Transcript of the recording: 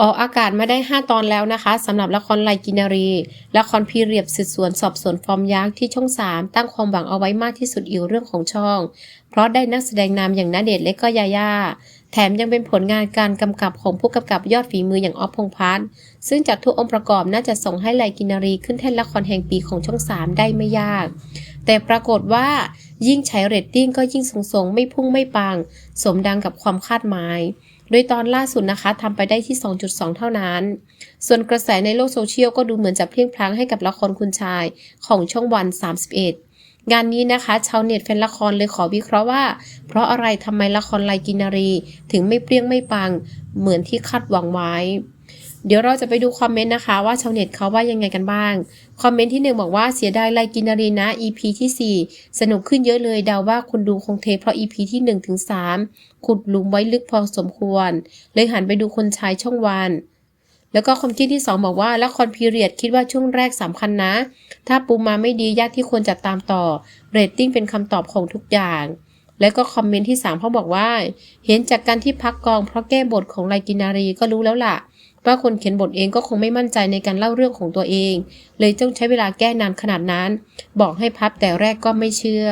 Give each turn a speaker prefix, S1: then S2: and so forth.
S1: ออกอากาศมาได้ 5 ตอนแล้วนะคะสำหรับละครไลกินารี ละครพีเรียบสืบสวนสอบสวนฟอร์มยักษ์ที่ช่อง 3 ตั้งความหวังเอาไว้มากที่สุดอีกเรื่องของช่อง เพราะได้นักแสดงนำอย่างณเดชและก็ยาย่า แถมยังเป็นผลงานการกำกับของผู้กำกับยอดฝีมืออย่างออฟพงพัฒน์ซึ่งจากทุกองค์ประกอบน่าจะส่งให้ไลกินารีขึ้นแท่นละครแห่งปีของช่อง 3 ได้ไม่ยาก แต่ปรากฏว่า ยิ่งใช้เรตติ้งก็ยิ่งส่งๆ ไม่พุ่งไม่ปังสมดังกับความคาดหมาย โดยตอนล่าสุดนะคะทำไปได้ที่ 2.2 เท่านั้น ส่วนกระแสในโลกโซเชียลก็ดูเหมือนจะเพลียงพล้งให้กับละครคุณชายของช่องวัน 31 งานนี้นะคะ ชาวเน็ตแฟนละครเลยขอวิเคราะห์ว่า เพราะอะไรทำไมละครไลกินารี ถึงไม่เปรี้ยงไม่ปัง เหมือนที่คาดหวังไว้ เดี๋ยวเราจะไปดูคอมเมนต์นะคะว่าชาวเน็ตเขาว่ายังไงกันบ้าง คอมเมนต์ที่หนึ่งบอกว่าเสียดายไลกินารีนะ EP ที่ 4 สนุกขึ้นเยอะเลยเดาว่าคนดูคงเทเพราะ EP ที่ 1 ถึง 3 ขุดหลุมไว้ลึกพอสมควร เลยหันไปดูคนชายช่องวัน แล้วก็คอมเมนต์ที่ 2 บอกว่าละครพีเรียดคิดว่าช่วงแรกสำคัญนะ ถ้าปูมาไม่ดียากที่ควรจะตามต่อเรตติ้งเป็นคำตอบของทุกอย่าง และก็คอมเมนต์ที่ 3เขาบอกว่า เห็นจากการที่พักกองเพราะแก้บทของไลกินารีก็รู้แล้วล่ะ ว่าคนเขียนบทเองก็คงไม่มั่นใจในการเล่าเรื่องของตัวเอง เลยต้องใช้เวลาแก้นานขนาดนั้น บอกให้พับแต่แรกก็ไม่เชื่อ